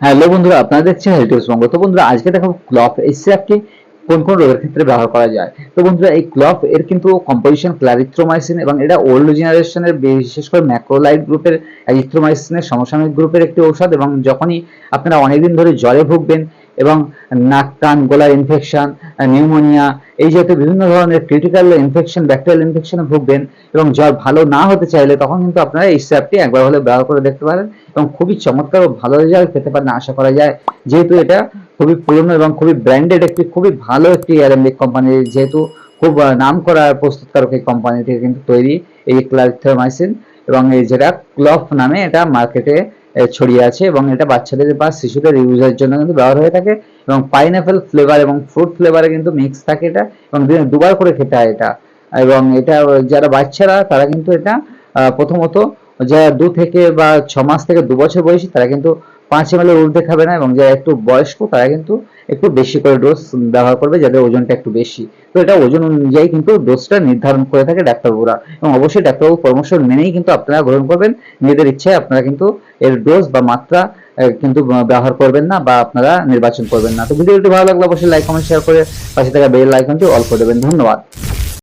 Hello বন্ধুরা আপনারা দেখছেন তো বন্ধুরা আজকে দেখাবো ক্লফ এই সিরাপটি কোন কোন রোগের ক্ষেত্রে ব্যবহার করা যায়। তো বন্ধুরা, এই ক্লফ, এর কিন্তু কম্পোজিশন ক্লারিথ্রোমাইসিন এবং এটা ওল্ড জেনারেশনের বিশেষ করে ম্যাক্রোলাইট গ্রুপের এরিথ্রোমাইসিনের সমসাময়িক গ্রুপের একটি ঔষধ এবং যখনই আপনারা অনেকদিন ধরে জ্বরে ভুগবেন এবং নাক, কান, গলার ইনফেকশন নিউমোনিয়া এই জাতীয় বিভিন্ন ধরনের ক্রিটিক্যাল ইনফেকশন ব্যাকটেরিয়াল ইনফেকশনে ভুগবেন এবং জ্বর ভালো না হতে চাইলে তখন কিন্তু আপনারা এই সিরাপটি একবার হলে ব্যবহার করে দেখতে পারেন এবং খুবই চমৎকার ও ভালো রেজাল্ট পেতে পারেন, আশা করা যায়। যেহেতু এটা খুবই পুরনো এবং খুবই ব্র্যান্ডেড একটি, খুবই ভালো একটি অ্যারাম্বিক কোম্পানি যেহেতু খুব নাম করা প্রস্তুতকারক এই কোম্পানি থেকে কিন্তু তৈরি এই ক্লারিথ্রোমাইসিন এবং এই যেটা ক্লফ নামে এটা মার্কেটে ছড়িয়ে আছে এবং এটা বাচ্চাদের বা শিশুদের ইউজের জন্য কিন্তু ব্যবহার হয়ে থাকে এবং পাইনাপেল ফ্লেভার এবং ফ্রুট ফ্লেভারে কিন্তু মিক্স থাকে এটা এবং দিনে দুবার করে খেতে হয় এটা। এবং এটা, যারা বাচ্চারা তারা কিন্তু এটা প্রথমত, যারা দু থেকে বা ছ মাস থেকে দু বছর বয়সী তারা কিন্তু পাঁচ এম এর ঊর্ধ্বে খাবে না এবং যারা একটু বয়স্ক, তারা কিন্তু একটু বেশি করে ডোজ ব্যবহার করবে যাদের ওজনটা একটু বেশি। তো এটা ওজন অনুযায়ী কিন্তু ডোজটা নির্ধারণ করে থাকে ডাক্তারবাবুরা। এবং অবশ্যই ডাক্তারবাবু পরামর্শ মেনেই কিন্তু আপনারা গ্রহণ করবেন। নিজেদের ইচ্ছায় আপনারা কিন্তু এর ডোজ বা মাত্রা কিন্তু ব্যবহার করবেন না বা আপনারা নির্বাচন করবেন না। তো ভিডিওটি ভালো লাগলে অবশ্যই লাইক কমেন্ট শেয়ার করে পাশে থাকা বেল আইকনটি অল করে দেবেন। ধন্যবাদ।